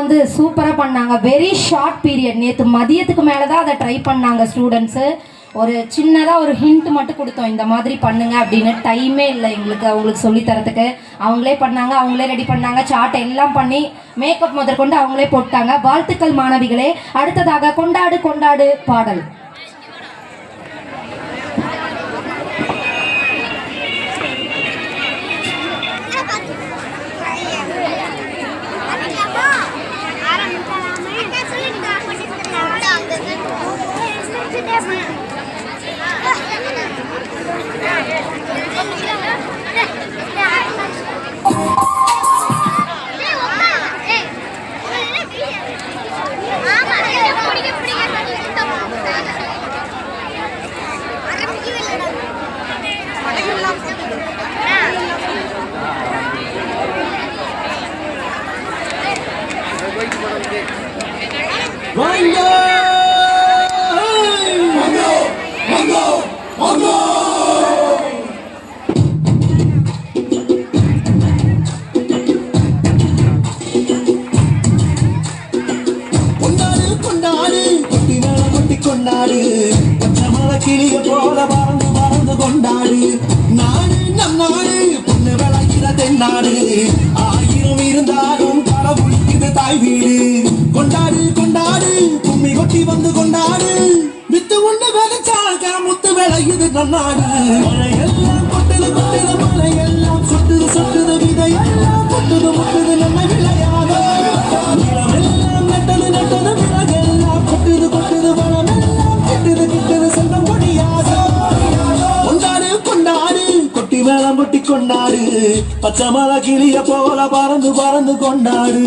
வந்து சூப்பராக பண்ணாங்க. வெரி ஷார்ட் பீரியட் நேற்று மதியத்துக்கு மேலே தான் அதை ட்ரை பண்ணாங்க ஸ்டூடெண்ட்ஸு ஒரு சின்னதாக ஒரு ஹிண்ட் மட்டும் கொடுத்தோம். இந்த மாதிரி பண்ணுங்க அப்படின்னு டைமே இல்லை எங்களுக்கு அவங்களுக்கு சொல்லித்தரத்துக்கு அவங்களே பண்ணாங்க அவங்களே ரெடி பண்ணாங்க. சார்ட் எல்லாம் பண்ணி மேக்கப் முதற்கொண்டு அவங்களே போட்டாங்க. வாழ்த்துக்கள் மாணவிகளே. அடுத்ததாக கொண்டாடு கொண்டாடு பாடல். Yes. தென்னாடு ஆயிரம் இருந்தாலும் கடவுள் இது தாய் வீடு கொண்டாடு கொண்டாடு கும்மி கொட்டி வந்து கொண்டாடு. வித்து ஒண்ணு விளைச்சாக முத்து விளையுது நன்னாடு. மழையெல்லாம் கொட்டுது கொட்டுது மழையெல்லாம். சொட்டுது சொட்டுது விதையெல்லாம் கொட்டுது முட்டுது நம்ம கொண்டாடு. பச்சை மலை கிளிய போல பறந்து பறந்து கொண்டாடு.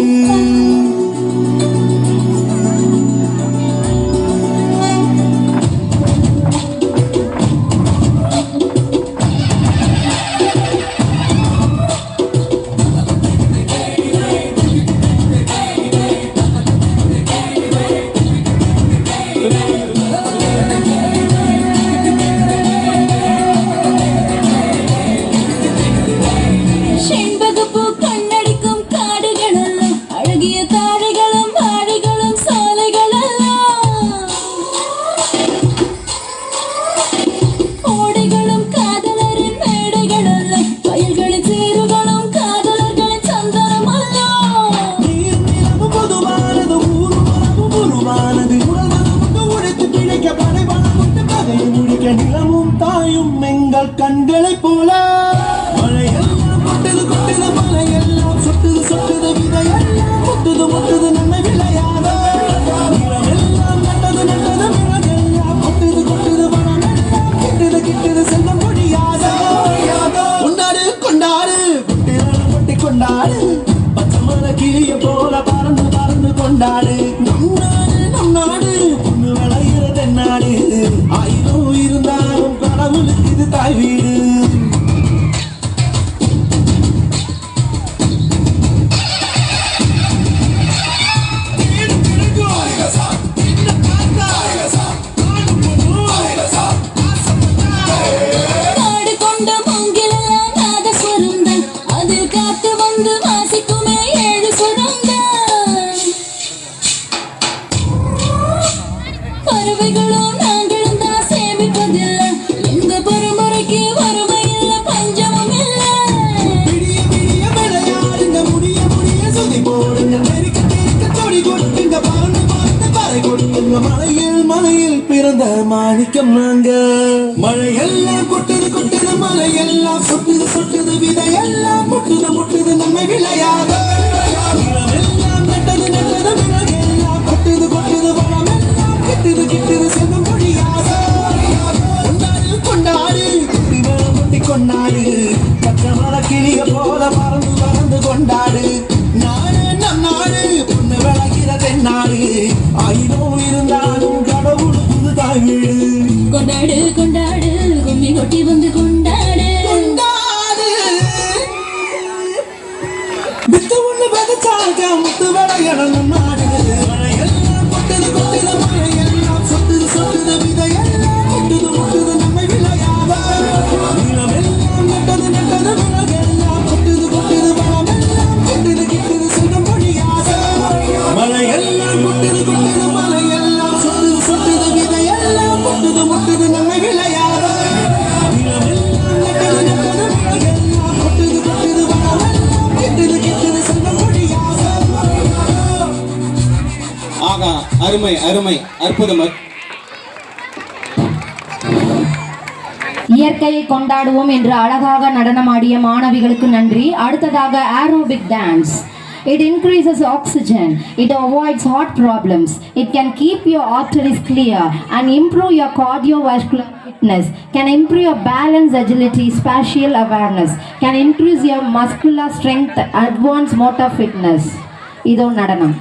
எங்கள் போல. மழையெல்லாம் கொட்டுது கொட்டுது மலையெல்லாம். சொட்டுது சொட்டுது விதையெல்லாம். முட்டுது முட்டுது நம்மை விளையாட. நிலமெல்லாம் நட்டது நட்டது மிளகெல்லாம் கொட்டுது கொட்டுது வனமெல்லாம். கிட்டுது கிட்டுது செல்வம் கொடியாக கொண்டாடு கொண்டாடு. குட்டிகளை கொட்டி கொண்டாடு. பச்சை மலை கிளிய போல பறந்து பறந்து கொண்டாடு. நம் நாடு நம் நாடு. பொண்ணு விளையிறது நாடு ஆயிரம் இருந்தாலும் கடவுளுக்கு இது தாய் வீடு. மலையில் மலையில் பிறந்த மாணிக்கம் நாங்க. மழையெல்லாம் கொட்டுது கொட்டுது மலையெல்லாம் சொட்டுது சொட்டுது விதையெல்லாம் முட்டுது முட்டுது நம்மை விளையாத. எல்லாம் நட்டது நட்டது விலகெல்லாம் கொட்டுது கொட்டுது வளமெல்லாம் கிட்டுது கிட்டுது செல்லும் മുത്തുവളയണം ஆகா அருமை அருமை அற்புதம் அற்- இயற்கையை கொண்டாடுவோம் என்று அழகாக நடனமாடிய மாணவிகளுக்கு நன்றி அடுத்ததாக aerobic dance It increases oxygen. It avoids heart problems. It can keep your arteries clear and improve your cardiovascular fitness. Can improve your balance, agility, spatial awareness. Can increase your muscular strength, advanced motor fitness. இதோ நடனம்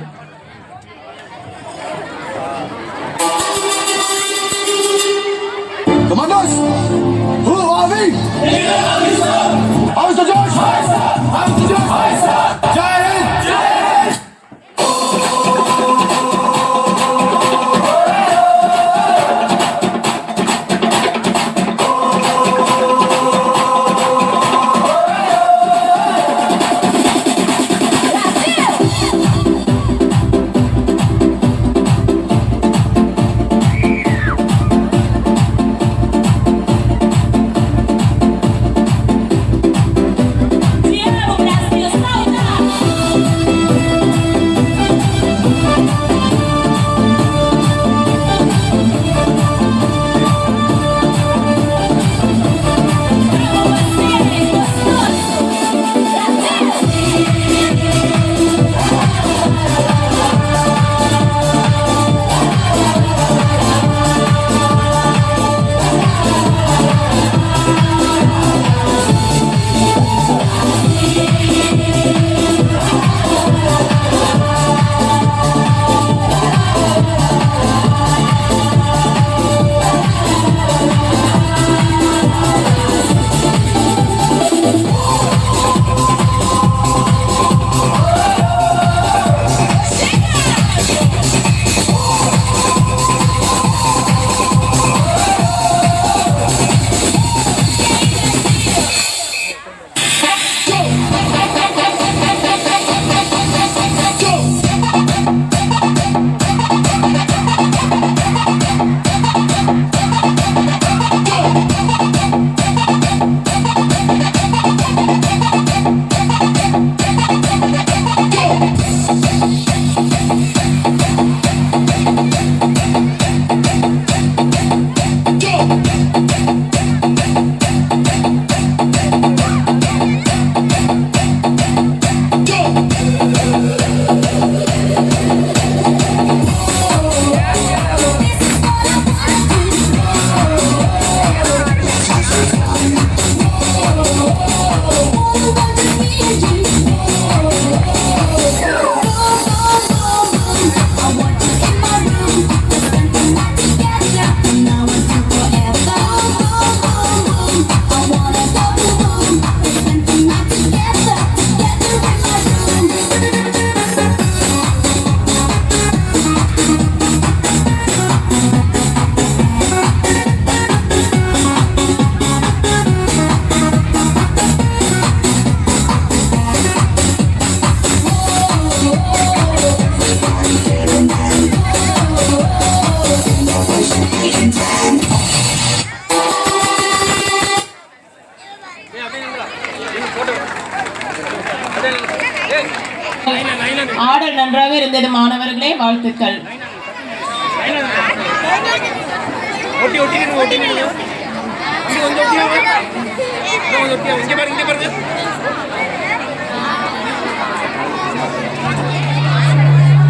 ஆடல் நன்றாக இருந்தது மாணவர்களே வாழ்த்துக்கள். ஒட்டி